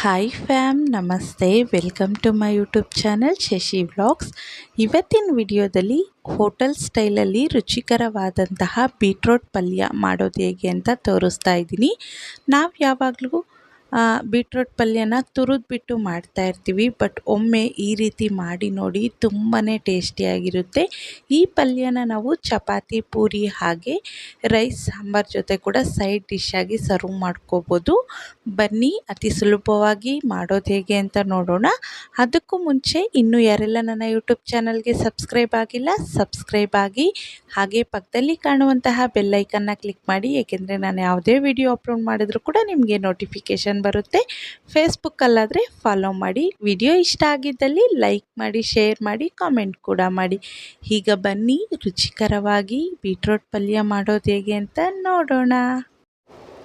Hi fam ನಮಸ್ತೆ welcome to my YouTube channel Shashi vlogs ಇವತ್ತಿನ ವಿಡಿಯೋದಲ್ಲಿ ಹೋಟೆಲ್ ಸ್ಟೈಲಲ್ಲಿ ರುಚಿಕರವಾದಂತಹ ಬೀಟ್ರೋಟ್ ಪಲ್ಯ ಮಾಡೋದು ಹೇಗೆ ಅಂತ ತೋರಿಸ್ತಾ ಇದ್ದೀನಿ. ನಾವು ಯಾವಾಗಲೂ ಬೀಟ್ರೋಟ್ ಪಲ್ಯನ ತುರಿದ್ಬಿಟ್ಟು ಮಾಡ್ತಾ ಇರ್ತೀವಿ. ಬಟ್ ಒಮ್ಮೆ ಈ ರೀತಿ ಮಾಡಿ ನೋಡಿ ತುಂಬಾ ಟೇಸ್ಟಿಯಾಗಿರುತ್ತೆ ಈ ಪಲ್ಯನ ನಾವು ಚಪಾತಿ, ಪೂರಿ ಹಾಗೆ ರೈಸ್, ಸಾಂಬಾರ್ ಜೊತೆ ಕೂಡ ಸೈಡ್ ಡಿಶ್ ಆಗಿ ಸರ್ವ್ ಮಾಡ್ಕೋಬೋದು. ಬನ್ನಿ, ಅತಿ ಸುಲಭವಾಗಿ ಮಾಡೋದು ಹೇಗೆ ಅಂತ ನೋಡೋಣ. ಅದಕ್ಕೂ ಮುಂಚೆ ಇನ್ನೂ ಯಾರೆಲ್ಲ ನನ್ನ ಯೂಟ್ಯೂಬ್ ಚಾನಲ್ಗೆ ಸಬ್ಸ್ಕ್ರೈಬ್ ಆಗಿಲ್ಲ, ಸಬ್ಸ್ಕ್ರೈಬ್ ಆಗಿ ಹಾಗೆ ಪಕ್ಕದಲ್ಲಿ ಕಾಣುವಂತಹ ಬೆಲ್ಲೈಕನ್ನ ಕ್ಲಿಕ್ ಮಾಡಿ. ಏಕೆಂದರೆ ನಾನು ಯಾವುದೇ ವಿಡಿಯೋ ಅಪ್ಲೋಡ್ ಮಾಡಿದ್ರು ಕೂಡ ನಿಮಗೆ ನೋಟಿಫಿಕೇಷನ್ ಬರುತ್ತೆ. ಫೇಸ್ಬುಕ್ಕಲ್ಲಾದರೆ ಫಾಲೋ ಮಾಡಿ. ವಿಡಿಯೋ ಇಷ್ಟ ಆಗಿದ್ದಲ್ಲಿ ಲೈಕ್ ಮಾಡಿ ಶೇರ್ ಮಾಡಿ ಕಾಮೆಂಟ್ ಕೂಡ ಮಾಡಿ. ಈಗ ಬನ್ನಿ ರುಚಿಕರವಾಗಿ ಬೀಟ್ರೋಟ್ ಪಲ್ಯ ಮಾಡೋದು ಹೇಗೆ ಅಂತ ನೋಡೋಣ.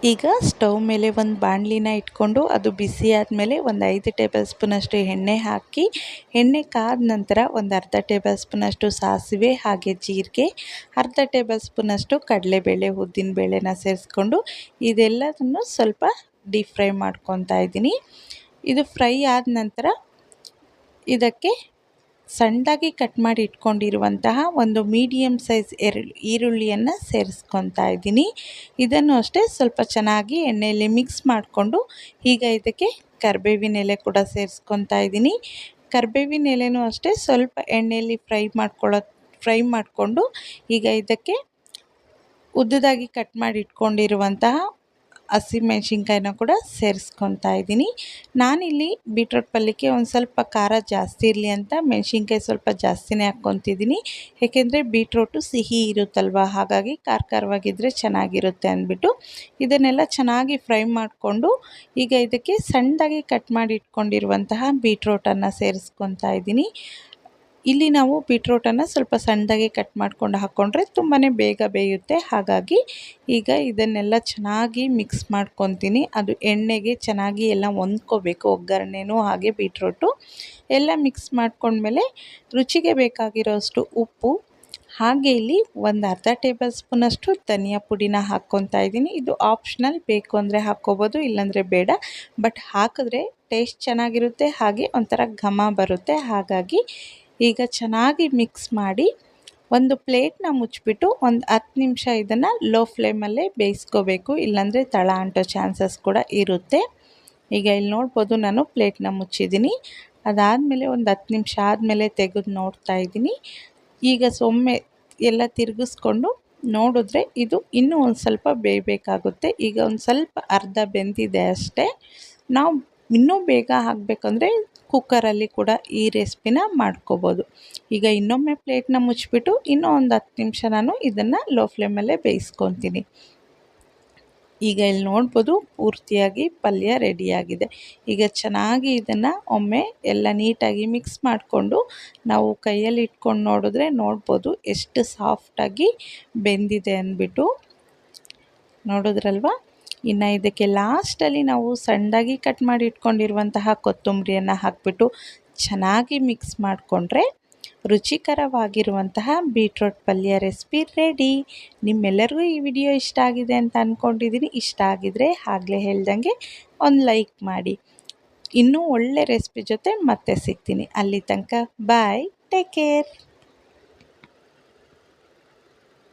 ಈಗ ಸ್ಟವ್ ಮೇಲೆ ಒಂದು ಬಾಣಲಿನ ಇಟ್ಕೊಂಡು ಅದು ಬಿಸಿ ಆದಮೇಲೆ ಒಂದು ಐದು ಟೇಬಲ್ ಸ್ಪೂನಷ್ಟು ಎಣ್ಣೆ ಹಾಕಿ, ಎಣ್ಣೆ ಕಾದ ನಂತರ ಒಂದು ಅರ್ಧ ಟೇಬಲ್ ಸ್ಪೂನಷ್ಟು ಸಾಸಿವೆ ಹಾಗೆ ಜೀರಿಗೆ, ಅರ್ಧ ಟೇಬಲ್ ಸ್ಪೂನಷ್ಟು ಕಡಲೆಬೇಳೆ, ಉದ್ದಿನಬೇಳೆನ ಸೇರಿಸ್ಕೊಂಡು ಇದೆಲ್ಲದನ್ನು ಸ್ವಲ್ಪ ಡೀಪ್ ಫ್ರೈ ಮಾಡ್ಕೊತಾ ಇದ್ದೀನಿ. ಇದು ಫ್ರೈ ಆದ ನಂತರ ಇದಕ್ಕೆ ಸಣ್ಣದಾಗಿ ಕಟ್ ಮಾಡಿ ಇಟ್ಕೊಂಡಿರುವಂತಹ ಒಂದು ಮೀಡಿಯಮ್ ಸೈಜ್ ಎರು ಈರುಳ್ಳಿಯನ್ನು ಸೇರಿಸ್ಕೊತಾ ಇದ್ದೀನಿ. ಇದನ್ನು ಅಷ್ಟೇ ಸ್ವಲ್ಪ ಚೆನ್ನಾಗಿ ಎಣ್ಣೆಯಲ್ಲಿ ಮಿಕ್ಸ್ ಮಾಡಿಕೊಂಡು ಈಗ ಇದಕ್ಕೆ ಕರಿಬೇವಿನ ಎಲೆ ಕೂಡ ಸೇರಿಸ್ಕೊತಾ ಇದ್ದೀನಿ. ಕರಿಬೇವಿನ ಎಲೆನೂ ಅಷ್ಟೇ ಸ್ವಲ್ಪ ಎಣ್ಣೆಯಲ್ಲಿ ಫ್ರೈ ಮಾಡ್ಕೊಳ್ಳೋ ಫ್ರೈ ಮಾಡಿಕೊಂಡು ಈಗ ಇದಕ್ಕೆ ಉದ್ದದಾಗಿ ಕಟ್ ಮಾಡಿ ಇಟ್ಕೊಂಡಿರುವಂತಹ ಹಸಿಮೆಣ್ಸಿನ್ಕಾಯಿನ ಕೂಡ ಸೇರಿಸ್ಕೊತಾ ಇದ್ದೀನಿ. ನಾನಿಲ್ಲಿ ಬೀಟ್ರೋಟ್ ಪಲ್ಯಕ್ಕೆ ಒಂದು ಸ್ವಲ್ಪ ಖಾರ ಜಾಸ್ತಿ ಇರಲಿ ಅಂತ ಮೆಣಸಿನ್ಕಾಯಿ ಸ್ವಲ್ಪ ಜಾಸ್ತಿನೇ ಹಾಕ್ಕೊತಿದ್ದೀನಿ. ಏಕೆಂದರೆ ಬೀಟ್ರೋಟು ಸಿಹಿ ಇರುತ್ತಲ್ವ? ಹಾಗಾಗಿ ಖಾರ ಖಾರವಾಗಿದ್ದರೆ ಚೆನ್ನಾಗಿರುತ್ತೆ ಅಂದ್ಬಿಟ್ಟು ಇದನ್ನೆಲ್ಲ ಚೆನ್ನಾಗಿ ಫ್ರೈ ಮಾಡಿಕೊಂಡು ಈಗ ಇದಕ್ಕೆ ಸಣ್ಣದಾಗಿ ಕಟ್ ಮಾಡಿ ಇಟ್ಕೊಂಡಿರುವಂತಹ ಬೀಟ್ರೋಟನ್ನು ಸೇರಿಸ್ಕೊತಾ ಇದ್ದೀನಿ. ಇಲ್ಲಿ ನಾವು ಬೀಟ್ರೋಟನ್ನು ಸ್ವಲ್ಪ ಸಣ್ಣದಾಗಿ ಕಟ್ ಮಾಡ್ಕೊಂಡು ಹಾಕ್ಕೊಂಡ್ರೆ ತುಂಬಾ ಬೇಗ ಬೇಯುತ್ತೆ. ಹಾಗಾಗಿ ಈಗ ಇದನ್ನೆಲ್ಲ ಚೆನ್ನಾಗಿ ಮಿಕ್ಸ್ ಮಾಡ್ಕೊತೀನಿ. ಅದು ಎಣ್ಣೆಗೆ ಚೆನ್ನಾಗಿ ಎಲ್ಲ ಹೊಂದ್ಕೋಬೇಕು. ಒಗ್ಗರಣೆನೂ ಹಾಗೆ ಬೀಟ್ರೋಟು ಎಲ್ಲ ಮಿಕ್ಸ್ ಮಾಡ್ಕೊಂಡ್ಮೇಲೆ ರುಚಿಗೆ ಬೇಕಾಗಿರೋಷ್ಟು ಉಪ್ಪು, ಹಾಗೆ ಇಲ್ಲಿ ಒಂದು ಅರ್ಧ ಟೇಬಲ್ ಸ್ಪೂನಷ್ಟು ಧನಿಯಾ ಪುಡಿನ ಹಾಕ್ಕೊತಾ ಇದ್ದೀನಿ. ಇದು ಆಪ್ಷನಲ್ ಬೇಕು ಅಂದರೆ ಹಾಕ್ಕೋಬೋದು, ಇಲ್ಲಾಂದರೆ ಬೇಡ. ಬಟ್ ಹಾಕಿದ್ರೆ ಟೇಸ್ಟ್ ಚೆನ್ನಾಗಿರುತ್ತೆ, ಹಾಗೆ ಒಂಥರ ಘಮ ಬರುತ್ತೆ. ಹಾಗಾಗಿ ಈಗ ಚೆನ್ನಾಗಿ ಮಿಕ್ಸ್ ಮಾಡಿ ಒಂದು ಪ್ಲೇಟ್ನ ಮುಚ್ಚಿಬಿಟ್ಟು ಒಂದು ಹತ್ತು ನಿಮಿಷ ಇದನ್ನು ಲೋ ಫ್ಲೇಮಲ್ಲೇ ಬೇಯಿಸ್ಕೋಬೇಕು. ಇಲ್ಲಾಂದರೆ ತಳ ಅಂಟೋ ಚಾನ್ಸಸ್ ಕೂಡ ಇರುತ್ತೆ. ಈಗ ಇಲ್ಲಿ ನೋಡ್ಬೋದು ನಾನು ಪ್ಲೇಟ್ನ ಮುಚ್ಚಿದ್ದೀನಿ. ಅದಾದಮೇಲೆ ಒಂದು ಹತ್ತು ನಿಮಿಷ ಆದಮೇಲೆ ತೆಗೆದು ನೋಡ್ತಾ ಇದ್ದೀನಿ. ಈಗ ಸೊಮ್ಮೆ ಎಲ್ಲ ತಿರುಗಿಸ್ಕೊಂಡು ನೋಡಿದ್ರೆ ಇದು ಇನ್ನೂ ಒಂದು ಸ್ವಲ್ಪ ಬೇಯಬೇಕಾಗುತ್ತೆ. ಈಗ ಒಂದು ಸ್ವಲ್ಪ ಅರ್ಧ ಬೆಂದಿದೆ ಅಷ್ಟೇ. ನಾವು ಇನ್ನೂ ಬೇಗ ಹಾಕಬೇಕಂದ್ರೆ ಕುಕ್ಕರಲ್ಲಿ ಕೂಡ ಈ ರೆಸಿಪಿನ ಮಾಡ್ಕೋಬೋದು. ಈಗ ಇನ್ನೊಮ್ಮೆ ಪ್ಲೇಟ್ನ ಮುಚ್ಚಿಬಿಟ್ಟು ಇನ್ನೂ ಒಂದು ಹತ್ತು ನಿಮಿಷ ನಾನು ಇದನ್ನು ಲೋ ಫ್ಲೇಮಲ್ಲೇ ಬೇಯಿಸ್ಕೊತೀನಿ. ಈಗ ಇಲ್ಲಿ ನೋಡ್ಬೋದು ಪೂರ್ತಿಯಾಗಿ ಪಲ್ಯ ರೆಡಿಯಾಗಿದೆ ಈಗ ಚೆನ್ನಾಗಿ ಇದನ್ನು ಒಮ್ಮೆ ಎಲ್ಲ ನೀಟಾಗಿ ಮಿಕ್ಸ್ ಮಾಡಿಕೊಂಡು ನಾವು ಕೈಯಲ್ಲಿ ಇಟ್ಕೊಂಡು ನೋಡಿದ್ರೆ ನೋಡ್ಬೋದು ಎಷ್ಟು ಸಾಫ್ಟಾಗಿ ಬೆಂದಿದೆ ಅಂದ್ಬಿಟ್ಟು. ನೋಡಿದ್ರಲ್ವ? ಇನ್ನು ಇದಕ್ಕೆ ಲಾಸ್ಟಲ್ಲಿ ನಾವು ಸಣ್ಣದಾಗಿ ಕಟ್ ಮಾಡಿ ಇಟ್ಕೊಂಡಿರುವಂತಹ ಕೊತ್ತಂಬರಿಯನ್ನು ಹಾಕಿಬಿಟ್ಟು ಚೆನ್ನಾಗಿ ಮಿಕ್ಸ್ ಮಾಡಿಕೊಂಡ್ರೆ ರುಚಿಕರವಾಗಿರುವಂತಹ ಬೀಟ್ರೋಟ್ ಪಲ್ಯ ರೆಸಿಪಿ ರೆಡಿ ನಿಮ್ಮೆಲ್ಲರಿಗೂ ಈ ವಿಡಿಯೋ ಇಷ್ಟ ಆಗಿದೆ ಅಂತ ಅಂದ್ಕೊಂಡಿದ್ದೀನಿ ಇಷ್ಟ ಆಗಿದರೆ ಆಗಲೇ ಹೇಳ್ದಂಗೆ ಒಂದು ಲೈಕ್ ಮಾಡಿ. ಇನ್ನೂ ಒಳ್ಳೆ ರೆಸಿಪಿ ಜೊತೆ ಮತ್ತೆ ಸಿಗ್ತೀನಿ. ಅಲ್ಲಿ ತನಕ ಬಾಯ್ ಟೇಕ್ ಕೇರ್